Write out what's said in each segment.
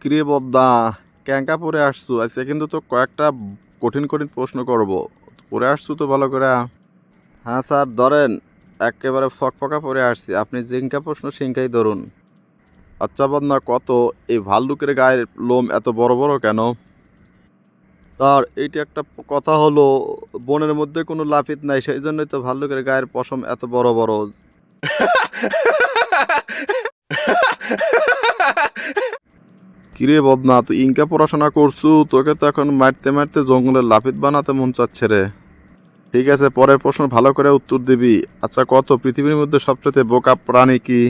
কিরে বদ্দা ক্যাঙ্কা পরে আসছু। আজকে কিন্তু তো কয়েকটা কঠিন কঠিন প্রশ্ন করব। পরে আসছু তো ভালো করে? হ্যাঁ স্যার, ধরেন, একেবারে ফকফকা পরে আসছি। আপনি জিঙ্কা প্রশ্ন সিঙ্কাই ধরুন। আচ্ছা বদনা কত? এই ভাল্লুকের গায়ের লোম এত বড় বড় কেন? স্যার, এইটা একটা কথা হলো, বনের মধ্যে কোনো লাফিত নাই সেই জন্যই তো ভাল্লুকের গায়ের পশম এত বড় বড়। কিরে বদনা তুই ইনকা পড়াশোনা করছু? তোকে তো এখন মারতে মারতে জঙ্গলের লাফিত বানাতে মন চাচ্ছে রে। ঠিক আছে, পরের প্রশ্ন ভালো করে উত্তর দিবি। আচ্ছা কত? পৃথিবীর মধ্যে সবচেয়ে বোকা প্রাণী কি?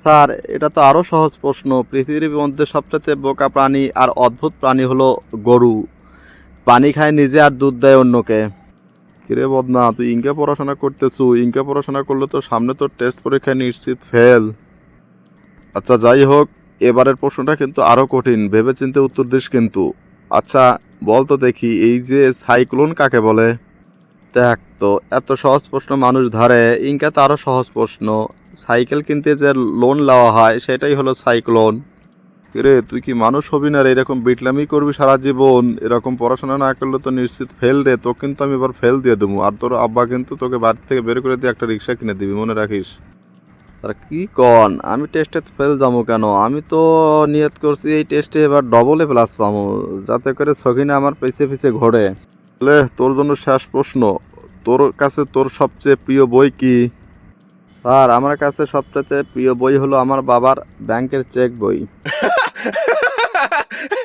স্যার, এটা তো আরও সহজ প্রশ্ন। পৃথিবীর মধ্যে সবচেয়ে বোকা প্রাণী আর অদ্ভুত প্রাণী হলো গরু। পানি খায় নিজে আর দুধ দেয় অন্যকে। কিরে বদনা তুই ইনকা পড়াশোনা করতেছু? ইনকা পড়াশোনা করলে তো সামনে তোর টেস্ট পরীক্ষায় নিশ্চিত ফেল। আচ্ছা যাই হোক এবারের প্রশ্নটা কিন্তু আরও কঠিন, ভেবেচিন্তে উত্তর দিস কিন্তু। আচ্ছা বল তো দেখি, এই যে সাইক্লোন কাকে বলে? দেখ তো, এত সহজ প্রশ্ন মানুষ ধরে ইনকা তো আরও সহজ প্রশ্ন। সাইকেল কিনতে যে লোন নেওয়া হয়, সেটাই হলো সাইক্লোন। রে তুই কি মানুষ হবি না রে? এরকম বিটলামি করবি সারা জীবন। এরকম পড়াশোনা না করলে তো নিশ্চিত ফেল রে। তো কিন্তু আমি এবার ফেল দিয়ে দেবো। আর তোর আব্বা কিন্তু তোকে বাড়ি থেকে বের করে দিয়ে একটা রিক্সা কিনে দিবি, মনে রাখিস? আর কি কন? আমি টেস্টে ফেল যাব কেন? আমি তো নিয়ত করছি এই টেস্টে এবার ডবলে প্লাস পাবো, যাতে করে সখিনা আমার পিছে পিছে ঘোরে। লে, তোর জন্য শেষ প্রশ্ন। তোর কাছে তোর সবচেয়ে প্রিয় বই কি? স্যার, আমার কাছে সবচেয়ে প্রিয় বই হলো আমার বাবার ব্যাংকের চেক বই।